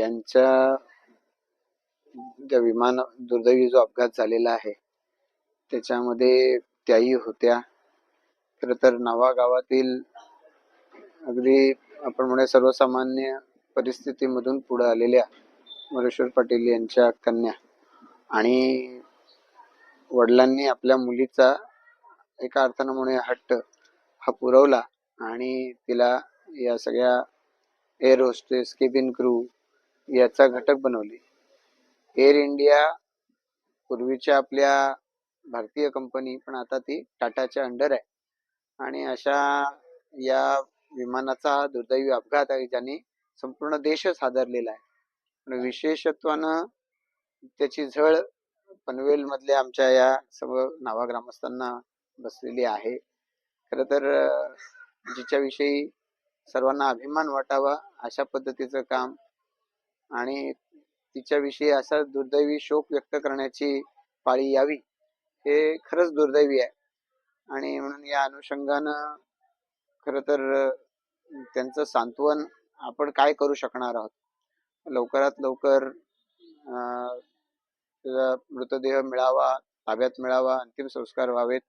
यांच्या ज्या विमान दुर्दैवी जो अपघात झालेला आहे त्याच्यामध्ये त्याही होत्या. खर तर नवा गावातील अगदी आपण म्हणे सर्वसामान्य परिस्थितीमधून पुढे आलेल्या मरेश्वर पाटील यांच्या कन्या आणि वडिलांनी आपल्या मुलीचा एका अर्थानं म्हणे हट्ट हा पुरवला आणि तिला या सगळ्या एअर होस्टेस केबिन क्रू याचा घटक बनवले. एअर इंडिया पूर्वीच्या आपल्या भारतीय कंपनी पण आता ती टाटाच्या अंडर आहे. आणि अशा या विमानाचा दुर्दैवी अपघात आहे ज्याने संपूर्ण देशच हादरलेला आहे. पण विशेषत्वानं त्याची झळ पनवेल मधल्या आमच्या या सर्व नावा ग्रामस्थांना बसलेली आहे. खर तर जिच्याविषयी सर्वांना अभिमान वाटावा अशा पद्धतीचं काम आणि तिच्याविषयी असा दुर्दैवी शोक व्यक्त करण्याची पाळी यावी हे खरंच दुर्दैवी आहे. आणि म्हणून या अनुषंगानं खर तर त्यांचं सांत्वन आपण काय करू शकणार आहोत? लवकरात लवकर त्याचा मृतदेह मिळावा ताब्यात मिळावा अंतिम संस्कार व्हावेत.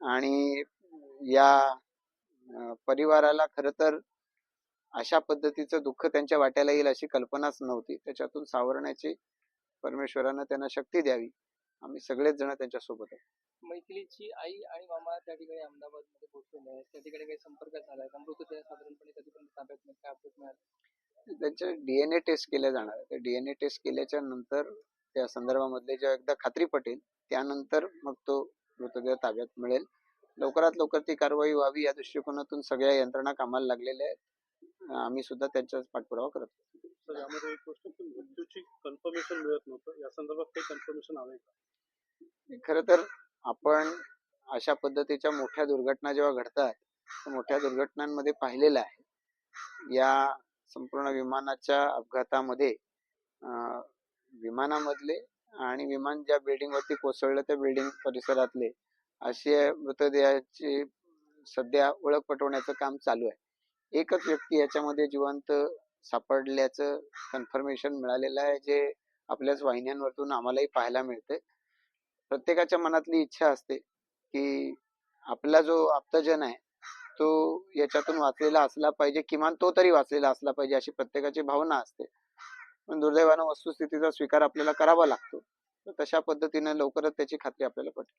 आणि या परिवाराला खर तर अशा पद्धतीचं दुःख त्यांच्या वाट्याला येईल अशी कल्पनाच नव्हती. त्याच्यातून सावरण्याची परमेश्वरानं त्यांना शक्ती द्यावी. आम्ही सगळेच जण त्यांच्यासोबत मैथिलीची आई आणि मामा त्या ठिकाणी अहमदाबादमध्ये पोहोचलेले आहेत. त्या ठिकाणी काही संपर्क मृतदेह साधारणपणे कधीपर्यंत ताब्यात मिळेल? काय अपडेट मिळाल त्यांचे डीएनए टेस्ट केल्या जाणार आहे डीएनए टेस्ट केल्याच्यानंतर त्या संदर्भामधले जेव्हा एकदा खात्री पटेल त्यानंतर मग तो मृतदेह ताब्यात मिळेल. लवकरात लवकर ती कारवाई व्हावी या दृष्टिकोनातून सगळ्या यंत्रणा कामाला लागलेल्या आहेत. आम्ही सुद्धा त्यांचाच पाठपुरावा करत. तर यामध्ये एक गोष्ट की मृत्यूची कन्फर्मेशन मिळत नव्हतं. या संदर्भात काही कन्फर्मेशन का? खर तर आपण अशा पद्धतीच्या मोठ्या दुर्घटना जेव्हा घडतात तर मोठ्या दुर्घटनांमध्ये पाहिलेलं आहे. या संपूर्ण विमानाच्या अपघातामध्ये अं, विमानामधले आणि विमान ज्या बिल्डिंग वरती कोसळलं त्या बिल्डिंग परिसरातले असे मृतदेहाची सध्या ओळख पटवण्याचं काम चालू आहे. एकच व्यक्ती याच्यामध्ये जिवंत सापडल्याचं कन्फर्मेशन मिळालेलं आहे जे आपल्याच वाहिन्यांवरतून आम्हालाही पाहायला मिळते प्रत्येकाच्या मनातली इच्छा असते की आपला जो आप्तजन आहे तो याच्यातून वाचलेला असला पाहिजे किमान तो तरी वाचलेला असला पाहिजे अशी प्रत्येकाची भावना असते. पण दुर्दैवानं वस्तुस्थितीचा स्वीकार आपल्याला करावा लागतो. तर तशा पद्धतीने लवकरच त्याची खात्री आपल्याला पटेल